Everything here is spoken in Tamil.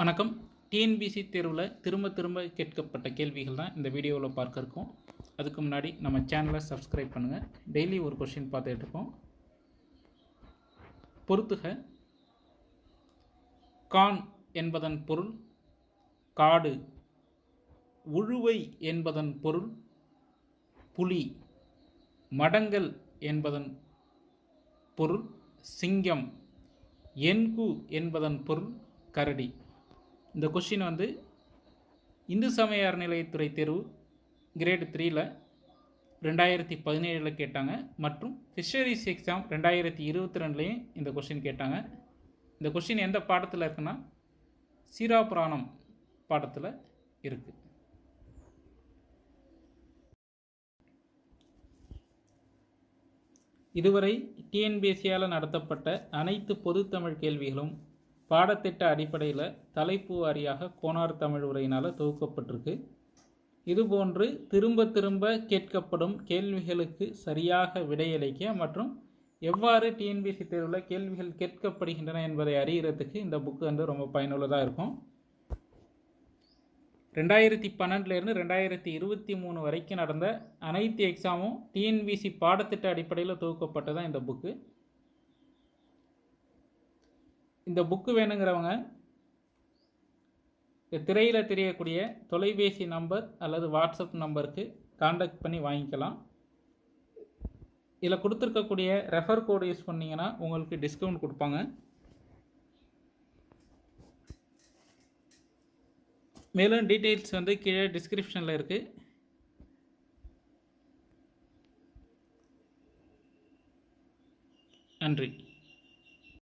வணக்கம். டிஎன்பிசி தேர்வில் திரும்ப திரும்ப கேட்கப்பட்ட கேள்விகள் தான் இந்த வீடியோவில் பார்க்க இருக்கோம். அதுக்கு முன்னாடி நம்ம சேனலை சப்ஸ்கிரைப் பண்ணுங்கள் டெய்லி ஒரு கொஷின் பார்த்துட்டு இருக்கோம். பொறுத்துக. கான் என்பதன் பொருள் காடு. உழுவை என்பதன் பொருள் புலி. மடங்கல் என்பதன் பொருள் சிங்கம். என்கு என்பதன் பொருள் கரடி. இந்த கொஷின் வந்து இந்து சமய அறநிலையத்துறை தேர்வு கிரேடு த்ரீயில் ரெண்டாயிரத்தி பதினேழில் கேட்டாங்க. மற்றும் ஃபிஷரிஸ் எக்ஸாம் ரெண்டாயிரத்தி இருபத்தி ரெண்டுலேயும் இந்த கொஷின் கேட்டாங்க. இந்த கொஷின் எந்த பாடத்தில் இருக்குன்னா சீராபுராணம் பாடத்தில் இருக்குது இதுவரை டிஎன்பிஎஸ்சியால் நடத்தப்பட்ட அனைத்து பொதுத்தமிழ் கேள்விகளும் பாடத்திட்ட அடிப்படையில் தலைப்பு வாரியாக கோனார் தமிழ் உரையினால் தொகுக்கப்பட்டிருக்கு. இதுபோன்று திரும்ப திரும்ப கேட்கப்படும் கேள்விகளுக்கு சரியாக விடையளிக்க மற்றும் எவ்வாறு டிஎன்பிஎஸ்சி தேர்வில் கேள்விகள் கேட்கப்படுகின்றன என்பதை அறிகிறதுக்கு இந்த புக்கு வந்து ரொம்ப பயனுள்ளதாக இருக்கும். ரெண்டாயிரத்தி பன்னெண்டுலேருந்து ரெண்டாயிரத்தி இருபத்தி மூணு வரைக்கும் நடந்த அனைத்து எக்ஸாமும் டிஎன்பிசி பாடத்திட்ட அடிப்படையில் தொகுக்கப்பட்டதான் இந்த புக்கு. இந்த புக்கு வேணுங்கிறவங்க திரையில் தெரியக்கூடிய தொலைபேசி நம்பர் அல்லது வாட்ஸ்அப் நம்பருக்கு காண்டாக்ட் பண்ணி வாங்கிக்கலாம். இதில் கொடுத்துருக்கக்கூடிய ரெஃபர் கோடு யூஸ் பண்ணிங்கன்னா உங்களுக்கு டிஸ்கவுண்ட் கொடுப்பாங்க. மேலும் டீட்டெயில்ஸ் வந்து கீழே டிஸ்கிரிப்ஷனில் இருக்குது நன்றி.